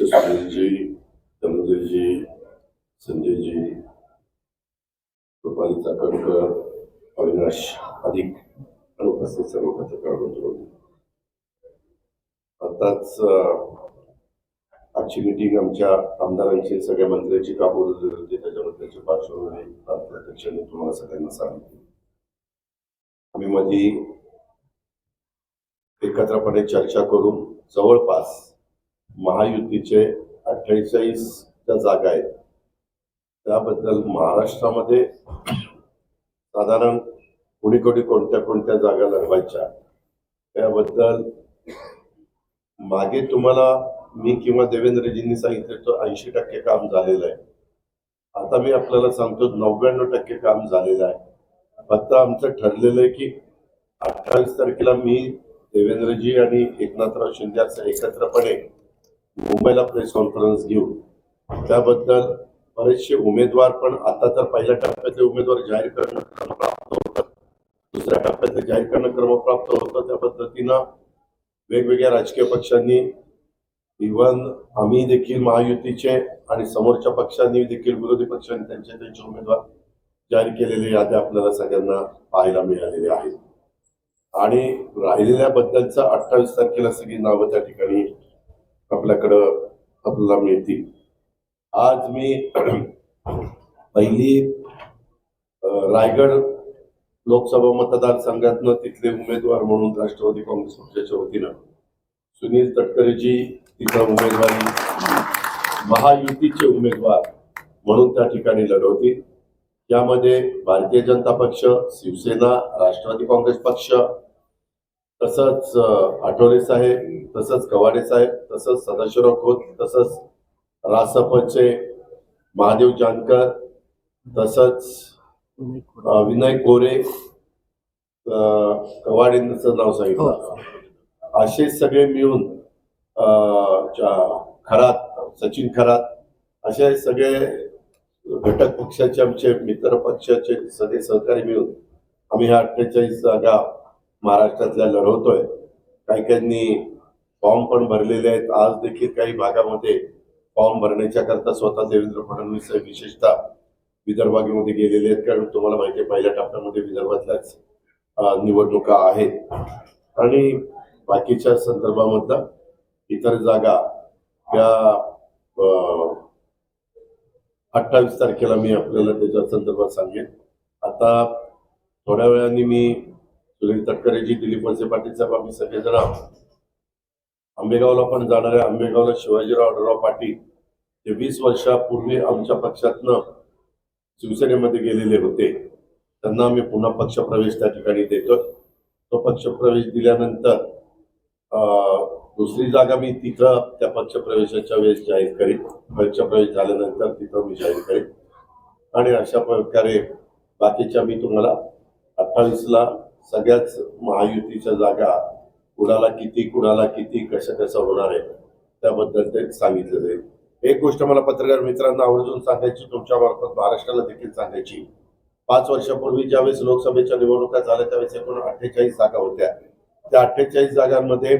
अध्यक्ष सुनीलजी धनंजयजी संजयजी रुपाली चाकणकर अविनाश अधिक आणि उपस्थित सर्व पत्रकार आताच आजची मिटिंग आमच्या आमदारांची सगळ्या मंत्र्यांची का बोलवली होती त्याच्याबद्दलची पार्श्वभूमी आपल्या तुम्हाला सगळ्यांना सांगितली आम्ही मधी एकत्रपणे चर्चा करून जवळपास महायुतीचे अठ्ठेचाळीस ज्या जागा आहेत. त्याबद्दल महाराष्ट्रामध्ये साधारण कोणी कोणी कोणत्या कोणत्या जागा लढवायच्या त्याबद्दल मागे तुम्हाला मी किंवा देवेंद्रजींनी सांगितलं तर ऐंशी टक्के काम झालेलं आहे. आता मी आपल्याला सांगतो नव्याण्णव टक्के काम झालेलं आहे. फक्त आमचं ठरलेलं आहे की अठ्ठावीस तारखेला मी देवेंद्रजी आणि एकनाथराव शिंदे असं एकत्रपणे मुंबईला प्रेस कॉन्फरन्स घेऊ त्याबद्दल बरेचसे उमेदवार पण आता तर पहिल्या टप्प्यातले उमेदवार जाहीर करणं क्रमप्राप्त होतं. दुसऱ्या टप्प्यातले जाहीर करणं क्रमप्राप्त होतं. त्या पद्धतीनं वेगवेगळ्या राजकीय पक्षांनी इव्हन आम्ही देखील महायुतीचे आणि समोरच्या पक्षांनी देखील विरोधी पक्षांनी त्यांचे त्यांचे उमेदवार जाहीर केलेले याद्या आपल्याला सगळ्यांना पाहायला मिळालेल्या आहेत. आणि राहिलेल्या बद्दलचा अठ्ठावीस तारखेला सगळी नावं त्या ठिकाणी आपल्याकडं आपल्याला मिळतील. आज मी पहिली रायगड लोकसभा मतदारसंघातनं तिथले उमेदवार म्हणून राष्ट्रवादी काँग्रेस पक्षाच्या वतीनं सुनील तटकरेजी तिथं उमेदवारी महायुतीचे उमेदवार म्हणून त्या ठिकाणी लढवतील. यामध्ये भारतीय जनता पक्ष शिवसेना राष्ट्रवादी काँग्रेस पक्ष तसंच आठवले साहेब तसंच कवाडे साहेब तसंच सदाशिवराव खोत तसंच रासपचे महादेव जानकर तसंच विनय कोरे कवाडेंचं नाव सांगितलं. असे सगळे मिळून खरात सचिन खरात असे सगळे घटक पक्षाचे आमचे मित्र पक्षाचे सगळे सहकारी मिळून आम्ही ह्या अठ्ठेचाळीस जागा महाराष्ट्रातल्या लढवतोय. काही काहींनी फॉर्म पण भरलेले आहेत. आज देखील काही भागामध्ये फॉर्म भरण्याच्या करता स्वतः देवेंद्र फडणवीस विशेषतः विदर्भामध्ये गेलेले आहेत. कारण तुम्हाला माहिती आहे पहिल्या टप्प्यामध्ये विदर्भातल्याच निवडणुका आहेत. आणि बाकीच्या संदर्भामधला इतर जागा या अठ्ठावीस तारखेला मी आपल्याला त्याच्या संदर्भात सांगेन. आता थोड्या वेळाने मी सुनील तटकरेजी दिलीप वळसे पाटील साहेब आम्ही सगळेजण आहोत. आंबेगावला पण जाणाऱ्या आंबेगावला शिवाजीराव अडराव पाटील ते वीस वर्षापूर्वी आमच्या पक्षातनं शिवसेनेमध्ये गेलेले होते. त्यांना आम्ही पुन्हा पक्षप्रवेश त्या ठिकाणी देतो तो पक्षप्रवेश दिल्यानंतर अं, दुसरी जागा मी तिथं त्या पक्षप्रवेशाच्या वेळेस जाहीर करीन. पक्षप्रवेश झाल्यानंतर तिथं मी जाहीर करीन. आणि अशा प्रकारे बाकीच्या मी तुम्हाला अठ्ठावीसला सगळ्याच महायुतीच्या जागा कुणाला किती कुणाला किती कसं कसं होणार आहे त्याबद्दल ते सांगितलं जाईल एक गोष्ट मला पत्रकार मित्रांना आवर्जून सांगायची तुमच्या मार्फत महाराष्ट्राला देखील सांगायची. पाच वर्षापूर्वी ज्यावेळेस लोकसभेच्या निवडणुका झाल्या त्यावेळेस एकूण अठ्ठेचाळीस जागा होत्या. त्या अठ्ठेचाळीस जागांमध्ये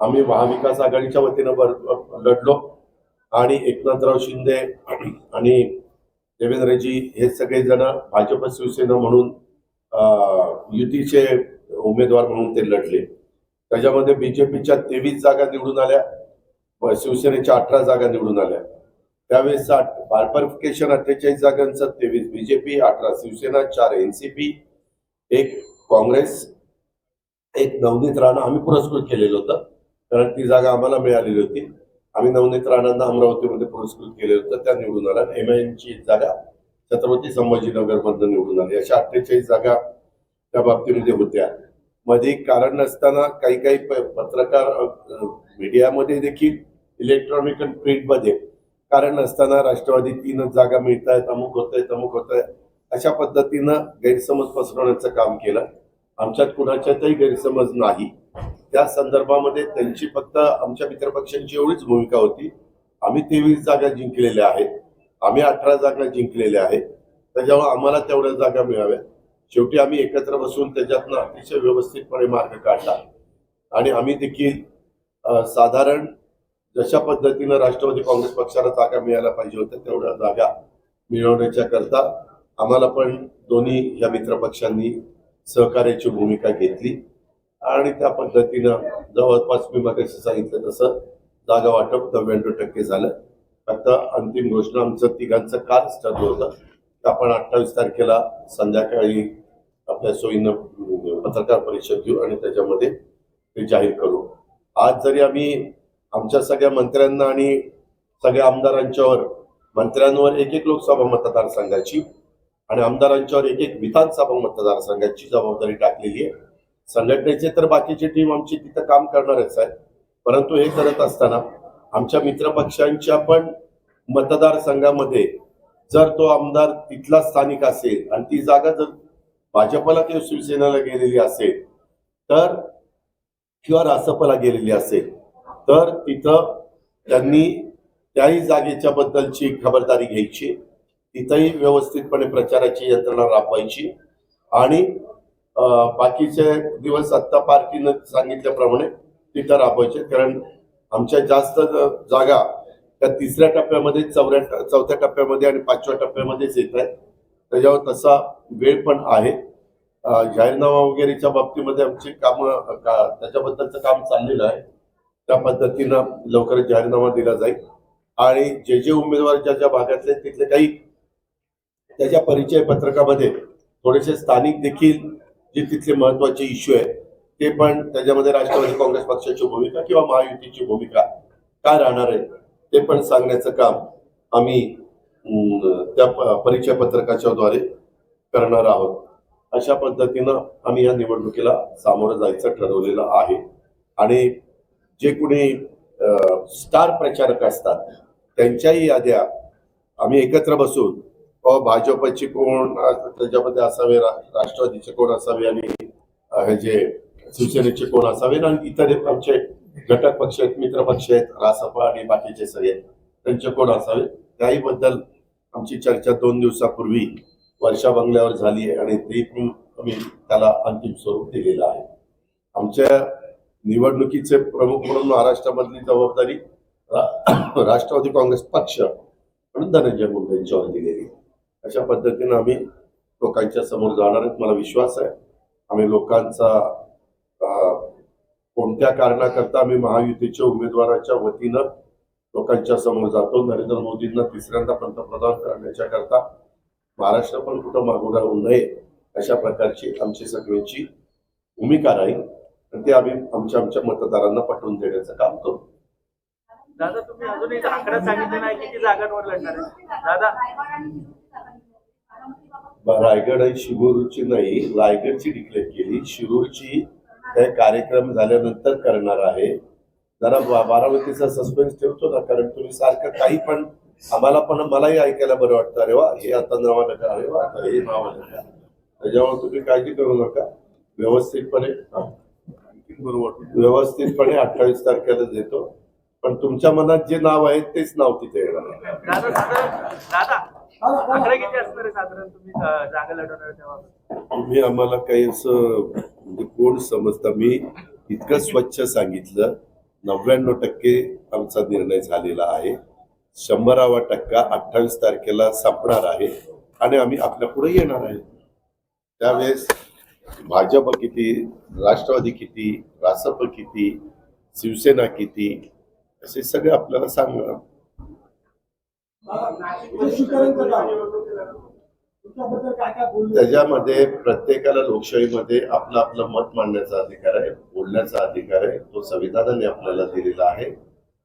आम्ही महाविकास आघाडीच्या वतीनं लढलो. आणि एकनाथराव शिंदे आणि देवेंद्रजी हे सगळे जण भाजप शिवसेना म्हणून युतीचे उमेदवार म्हणून ते लढले. त्याच्यामध्ये बीजेपीच्या तेवीस जागा निवडून आल्या. शिवसेनेच्या अठरा जागा निवडून आल्या. त्यावेळेस बायफर्फिकेशन अठ्ठेचाळीस जागांचं तेवीस बीजेपी अठरा शिवसेना चार एनसीपी एक काँग्रेस एक नवनीत राणा. आम्ही पुरस्कृत केलेलं होतं. कारण ती जागा आम्हाला मिळालेली होती. आम्ही नवनीत राणांना अमरावतीमध्ये पुरस्कृत केलेलं होतं. त्या निवडून आल्या. एम आय एमची जागा छत्रपती संभाजीनगर मधून निवडून आली. अशा अठ्ठेचाळीस जागा त्या बाबतीमध्ये होत्या. मध्ये कारण नसताना काही काही प- पत्रकार मीडियामध्ये देखील इलेक्ट्रॉनिक आणि प्रिंटमध्ये कारण नसताना राष्ट्रवादी तीनच जागा मिळत आहेत अमुक होत आहे अमुक होत आहे अशा पद्धतीनं गैरसमज पसरवण्याचं काम केलं. आमच्यात कुणाच्यातही गैरसमज नाही. त्या संदर्भामध्ये त्यांची फक्त आमच्या मित्रपक्षांची एवढीच भूमिका होती. आम्ही तेवीस जागा जिंकलेल्या आहेत. आम्ही अठरा जागा जिंकलेल्या आहेत. त्याच्यामुळे आम्हाला तेवढ्या जागा मिळाव्या शेवटी आम्ही एकत्र बसून त्याच्यातनं अतिशय व्यवस्थितपणे मार्ग काढला. आणि आम्ही देखील साधारण जशा पद्धतीनं राष्ट्रवादी काँग्रेस पक्षाला जागा मिळायला पाहिजे होत्या तेवढ्या जागा मिळवण्याच्या करता आम्हाला पण दोन्ही या मित्र पक्षांनी सहकार्याची भूमिका घेतली. आणि त्या पद्धतीनं जवळपास मी मगाशी सांगितलं तसं जागा वाटप नव्याण्णव टक्के झालं. आता अंतिम घोषणा आमचं तिघांचं कालच ठरलं होतं. आपण अठ्ठावीस तारखेला संध्याकाळी आपल्या सोयीनं पत्रकार परिषद घेऊ आणि त्याच्यामध्ये ते जाहीर करू. आज जरी आम्ही आमच्या सगळ्या मंत्र्यांना आणि सगळ्या आमदारांच्यावर मंत्र्यांवर एक एक लोकसभा मतदारसंघाची आणि आमदारांच्यावर एक एक विधानसभा मतदारसंघाची जबाबदारी टाकलेली आहे. संघटनेचे तर बाकीची टीम आमची तिथं काम करणारच आहे परंतु हे करत असताना आमच्या मित्रपक्षांच्या पण मतदारसंघामध्ये जर तो आमदार तिथला स्थानिक असेल आणि ती जागा जर भाजपला किंवा शिवसेनेला गेलेली असेल तर किंवा रासपला गेलेली असेल तर तिथं त्यांनी त्याही जागेच्या बद्दलची खबरदारी घ्यायची तिथंही व्यवस्थितपणे प्रचाराची यंत्रणा राबवायची आणि बाकीचे दिवस आत्ता पार्टीनं सांगितल्याप्रमाणे तिथं राबवायचे कारण आमच्या जास्त जागा त्या तिसऱ्या टप्प्यामध्ये चौऱ्या चौथ्या टप्प्यामध्ये आणि पाचव्या टप्प्यामध्येच येत आहेत. त्याच्यावर तसा वेळ पण आहे. जाहीरनामा वगैरेच्या बाबतीमध्ये आमची कामं का त्याच्याबद्दलचं काम चाललेलं आहे. त्या पद्धतीनं लवकरच जाहीरनामा दिला जाईल. आणि जे जे उमेदवार ज्या ज्या भागातले आहेत, तिथले काही त्याच्या परिचय पत्रकामध्ये थोडेसे स्थानिक देखील जे तिथले महत्त्वाचे इश्यू आहे ते पण त्याच्यामध्ये राष्ट्रवादी काँग्रेस पक्षाची भूमिका किंवा महायुतीची भूमिका काय राहणार आहे ते पण सांगण्याचं काम आम्ही त्या प- परिचय पत्रकाच्या द्वारे करणार आहोत. अशा पद्धतीनं आम्ही या निवडणुकीला सामोरं जायचं ठरवलेलं आहे. आणि जे कुणी स्टार प्रचारक असतात त्यांच्याही याद्या आम्ही एकत्र बसून भाजपची कोण त्याच्यामध्ये असावे रा- राष्ट्रवादीचे कोण असावे आणि हे जे शिवसेनेचे कोण असावे आणि इतर एक आमचे घटक पक्ष आहेत मित्र पक्ष आहेत रासपा आणि बाकीचे सगळे त्यांचे कोण असावे? त्याही बद्दल आमची चर्चा दोन दिवसापूर्वी वर्षा बंगल्यावर झाली आहे आणि ते पण आम्ही त्याला अंतिम स्वरूप दिलेलं आहे. आमच्या निवडणुकीचे प्रमुख म्हणून महाराष्ट्रामधली जबाबदारी राष्ट्रवादी काँग्रेस पक्ष म्हणून धनंजय मुंडे यांच्यावर दिलेली अशा पद्धतीनं आम्ही लोकांच्या समोर जाणार आहेत. मला विश्वास आहे. आम्ही लोकांचा कोणत्या कारणाकरता आम्ही महायुतीच्या उमेदवाराच्या वतीनं लोकांच्या समोर जातो? नरेंद्र मोदींना तिसऱ्यांदा पंतप्रधान करण्याच्या करता महाराष्ट्र पण कुठं मागून राहू नये अशा प्रकारची आमची सगळ्यांची भूमिका राहील. आणि ते आम्ही आमच्या आमच्या मतदारांना पटवून देण्याचं काम करू. दादा तुम्ही अजून एक आकडा सांगितले नाही किती जागांवर लढणार दादा. रायगड आणि शिरूरची नाही रायगडची डिक्लेअर केली. शिरूरची काही कार्यक्रम झाल्यानंतर करणार आहे. जरा बा- बारामतीचा सस्पेन्स ठेवतो ना कारण तुम्ही सारखं काही पण आम्हाला पण मलाही ऐकायला बरं वाटतं. अरे वा हे आता नावानं का अरे वा आता हे नावानं का त्याच्यामुळे तुम्ही काळजी करू नका. व्यवस्थितपणे हा. बरोबर व्यवस्थितपणे अठ्ठावीस तारखेला देतो. पण तुमच्या मनात जे नाव आहे तेच नाव तिथे येणार आहे. दादा साधारण दादा आकडा किती असणार आहे साधारण तुम्ही अं, जागा लढवणार तेव्हा तुम्ही आम्हाला काही असं म्हणजे कोण समजता? मी इतकं स्वच्छ सांगितलं. नव्याण्णव टक्के आमचा निर्णय झालेला आहे. शंभरावा टक्का अठ्ठावीस तारखेला संपणार आहे आणि आम्ही आपल्या पुढे येणार आहे. त्यावेळेस भाजप किती राष्ट्रवादी किती रासप किती शिवसेना किती असे सगळे आपल्याला सांगणार स्पष्टीकरण करा तुमच्याबद्दल काय काय बोलले त्याच्यामध्ये प्रत्येकाला लोकशाहीमध्ये आपलं आपलं मत मांडण्याचा अधिकार आहे बोलण्याचा अधिकार आहे. तो संविधानाने आपल्याला दिलेला आहे.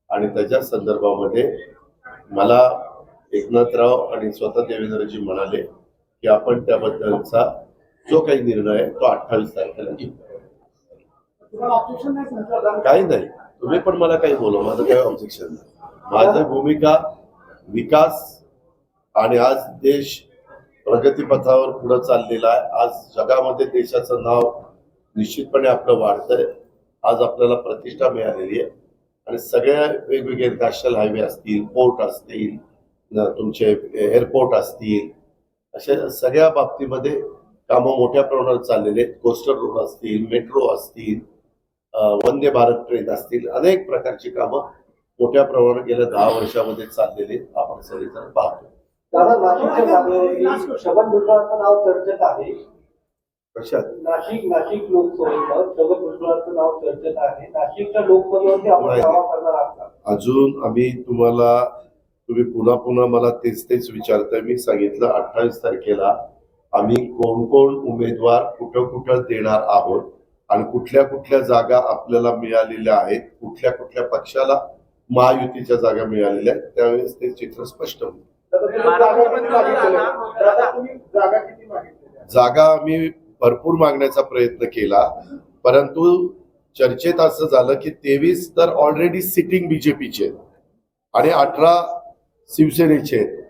आणि त्याच्या संदर्भामध्ये मला एकनाथराव आणि स्वतः देवेंद्रजी म्हणाले की आपण त्याबद्दलचा जो काही निर्णय आहे तो अठ्ठावीस तारखेला घेऊ. काही नाही. तुम्ही पण मला काही बोला. माझं काही ऑब्जेक्शन नाही. माझी भूमिका विकास आणि आज देश प्रगतीपथावर पुढे चाललेला आहे. आज जगामध्ये देशाचं नाव निश्चितपणे आपलं वाढतंय. आज आपल्याला प्रतिष्ठा मिळालेली आहे. आणि सगळ्या वेगवेगळे नॅशनल हायवे असतील पोर्ट असतील तुमचे एअरपोर्ट असतील अशा सगळ्या बाबतीमध्ये कामं मोठ्या प्रमाणात चाललेले आहेत. कोस्टल रोड असतील मेट्रो असतील वंदे भारत ट्रेन असतील अनेक प्रकारची कामं मोठ्या प्रमाणात गेल्या दहा वर्षामध्ये चाललेले आपण सगळेजण पाहतो. दादा नाशिकच्या जागेवरती छगन भुजबळांचं नाव चर्चेत आहे. कशात? नाशिक नाशिक लोकसभेवर छगन भुजबळांचं नाव चर्चेत आहे. नाशिकच्या लोकसभेवरती आपण नाही. दावा करणार आहात का? अजून आम्ही तुम्हाला तुम्ही पुन्हा पुन्हा मला तेच तेच विचारताय. मी सांगितलं अठ्ठावीस तारखेला आम्ही कोण कोण उमेदवार कुठं कुठं देणार आहोत आणि कुठल्या कुठल्या जागा आपल्याला मिळालेल्या आहेत कुठल्या कुठल्या पक्षाला महायुतीच्या जागा मिळालेल्या आहेत. त्यावेळेस ते चित्र स्पष्ट होईल. जागा जागा आम्ही भरपूर मागण्याचा प्रयत्न केला. परंतु चर्चेत असं झालं की तेवीस तर ऑलरेडी सिटिंग बीजेपीचे आणि अठरा शिवसेनेचे आहेत.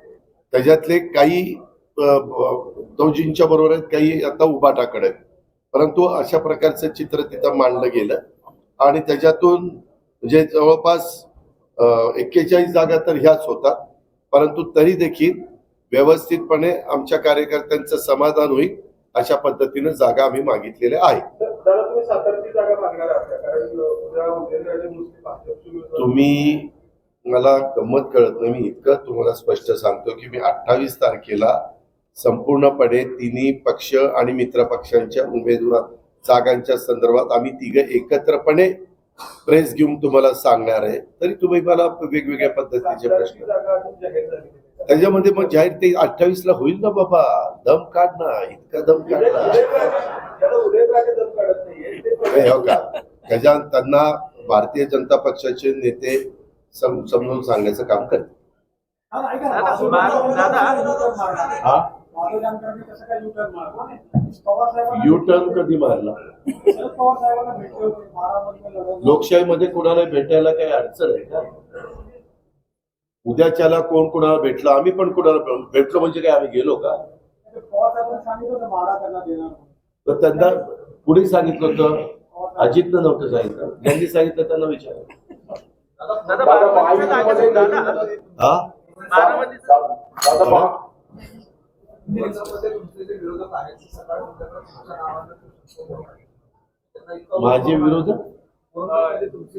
त्याच्यातले काही दौजींच्या बरोबर आहेत काही आता उभाटाकडे आहेत. परंतु अशा प्रकारचं चित्र तिथं मांडलं गेलं. आणि त्याच्यातून म्हणजे जवळपास एक्केचाळीस जागा तर ह्याच होतात. परंतु तरी देखील व्यवस्थितपणे आमच्या कार्यकर्त्यांचं समाधान होईल अशा पद्धतीनं जागा आम्ही मागितलेल्या आहेत. तुम्ही मला गंमत कळत नाही मी इतकं तुम्हाला स्पष्ट सांगतो की मी अठ्ठावीस तारखेला संपूर्णपणे तिन्ही पक्ष आणि मित्र पक्षांच्या उमेदवार जागांच्या संदर्भात आम्ही तिघं एकत्रपणे प्रेस घेऊन तुम्हाला सांगणार आहे. तरी तुम्ही मला वेगवेगळ्या पद्धतीचे प्रश्न. त्याच्यामध्ये मग जाहीर ते अठ्ठावीस ला होईल ना बाबा? दम काढ ना इतका दम काढ ना उदयनराजे- त्याला उदयनराजे दम काढत नाहीये. ते नाही हो त्याच्या त्यांना भारतीय जनता पक्षाचे नेते सम- समजून सांगण्याचं काम करतात यू टर्न कधी मारला. लोकशाहीमध्ये कोणाला भेटायला काही अडचण आहे का? उद्याच्याला कोण कोणाला भेटलं? आम्ही पण कोणाला भेटलो म्हणजे काय आम्ही गेलो का? त्यांना. तर त्यांना कुणी सांगितलं होतं? अजितनं नव्हतं सांगितलं. ज्यांनी सांगितलं त्यांना विचार. दादा बारामतीचं जागेचं दादा हा? बारामतीचं दादा पहा माझे विरोध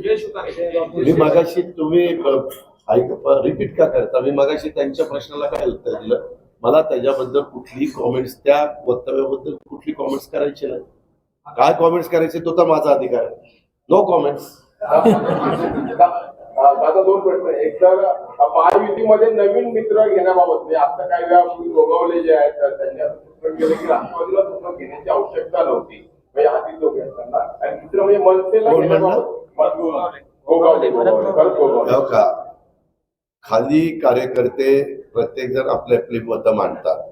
यश उतारे. मी मगाशी तुम्ही रिपीट का करता? मी मगाशी त्यांच्या प्रश्नाला काय उत्तर दिलं? मला त्याच्याबद्दल कुठली कॉमेंट्स त्या वक्तव्याबद्दल कुठली कॉमेंट्स करायची नाही. काय कॉमेंट्स करायचे तो तर माझा अधिकार आहे. नो कॉमेंट्स दादा दोन प्रश्न. एक तर महायुतीमध्ये नवीन मित्र घेण्याबाबत म्हणजे आता काही वेळा गोगावले जे आहेत त्यांनी सूचना केलं की राष्ट्रवादीला सुद्धा घेण्याची आवश्यकता नव्हती. म्हणजे आधी लोक आहेत त्यांना आणि दुसरं म्हणजे मनसेला गोगावले. गोगावले. खरंच गोगावले. हो का? खाली कार्यकर्ते प्रत्येक जण आपले आपली मतं मांडतात.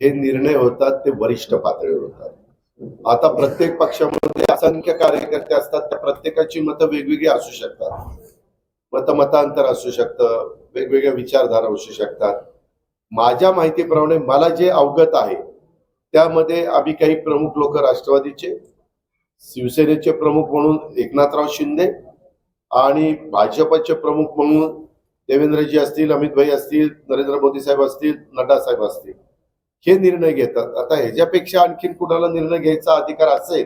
हे निर्णय होतात ते वरिष्ठ पातळीवर होतात. आता प्रत्येक पक्षामध्ये असंख्य कार्यकर्ते असतात त्या प्रत्येकाची मतं वेगवेगळी असू शकतात. मतमतांतर असू शकतं वेगवेगळ्या विचारधारा असू शकतात. माझ्या माहितीप्रमाणे मला जे अवगत आहे त्यामध्ये आम्ही काही प्रमुख लोक राष्ट्रवादीचे शिवसेनेचे प्रमुख म्हणून एकनाथराव शिंदे आणि भाजपचे प्रमुख म्हणून देवेंद्रजी असतील अमित भाई असतील नरेंद्र मोदी साहेब असतील नड्डा साहेब असतील. हे निर्णय घेतात. आता ह्याच्यापेक्षा आणखीन कुणाला निर्णय घ्यायचा अधिकार असेल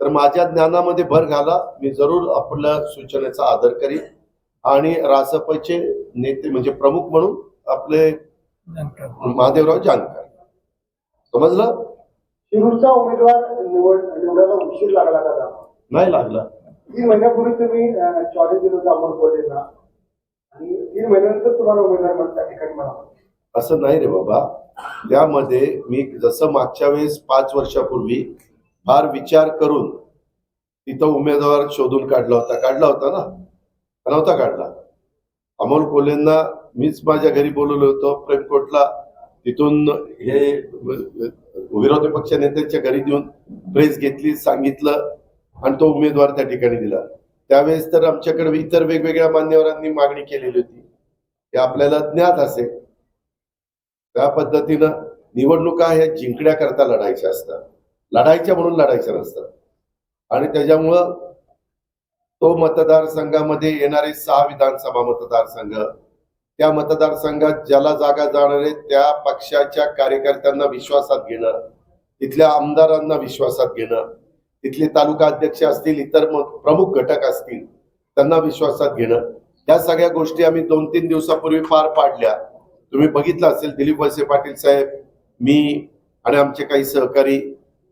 तर माझ्या ज्ञानामध्ये भर घाला. मी जरूर आपल्या सूचनेचा आदर करीन. आणि रासपचे नेते म्हणजे प्रमुख म्हणून आपले महादेवराव जानकर. समजलं? शिरूरचा उमेदवार निवड निवडायला उशीर लागला का दादा? नाही लागला. तीन महिन्यापूर्वी तुम्ही चॉईस दिलं होतं अमोल कोल्हेंना आणि तीन महिन्यानंतर तुम्हाला उमेदवार म्हणून त्या ठिकाणी मला असं नाही रे बाबा. त्यामध्ये मी जसं मागच्या वेळेस पाच वर्षापूर्वी फार विचार करून तिथं उमेदवार शोधून काढला होता. काढला होता ना? नव्हता काढला. अमोल कोल्हेंना मीच माझ्या घरी बोलवलं होतं. प्रेमकोटला तिथून हे विरोधी पक्ष नेत्यांच्या घरी देऊन प्रेस घेतली सांगितलं आणि तो उमेदवार त्या ठिकाणी दिला. त्यावेळेस तर आमच्याकडे इतर वेगवेगळ्या मान्यवरांनी मागणी केलेली होती. हे आपल्याला ज्ञात असेल. त्या पद्धतीनं निवडणुका ह्या जिंकण्याकरता लढायच्या असतात. लढायच्या म्हणून लढायच्या नसतात. आणि त्याच्यामुळं तो मतदारसंघामध्ये येणारे सहा विधानसभा मतदारसंघ. त्या मतदारसंघात ज्याला जागा जाणार आहे त्या पक्षाच्या कार्यकर्त्यांना विश्वासात घेणं तिथल्या आमदारांना विश्वासात घेणं तिथले तालुका अध्यक्ष असतील इतर प्रमुख घटक असतील त्यांना विश्वासात घेणं. या सगळ्या गोष्टी आम्ही दोन तीन दिवसापूर्वी पार पाडल्या. तुम्ही बघितलं असेल दिलीप वळसे पाटील साहेब मी आणि आमचे काही सहकारी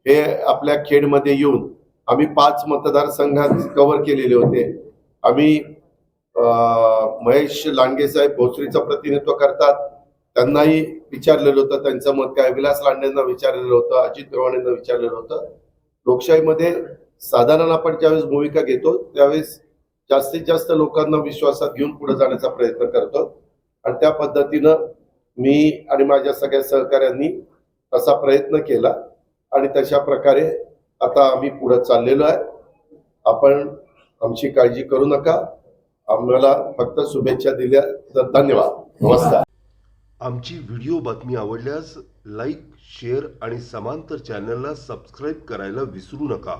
हे आपल्या खेडमध्ये येऊन आम्ही पाच मतदारसंघात कव्हर केलेले होते. आम्ही महेश लांडगे साहेब भोसरीचं प्रतिनिधित्व करतात. त्यांनाही विचारलेलं होतं त्यांचं मत काय? विलास लांडेंना विचारलेलं होतं अजित गव्हाणेंना विचारलेलं होतं. लोकशाहीमध्ये साधारण आपण ज्यावेळेस भूमिका घेतो त्यावेळेस जास्तीत जास्त लोकांना विश्वासात घेऊन पुढे जाण्याचा प्रयत्न करतो. आणि त्या पद्धतीनं मी आणि माझ्या सगळ्या सहकाऱ्यांनी असा प्रयत्न केला. आणि तशा प्रकारे आता आम्ही पुढे चाललेलो आहे. आपण आमची काळजी करू नका. आम्हाला फक्त शुभेच्छा दिल्या. तर धन्यवाद. नमस्कार. आमची व्हिडिओ बातमी आवडल्यास लाईक शेअर आणि समांतर चॅनलला सबस्क्राईब करायला विसरू नका.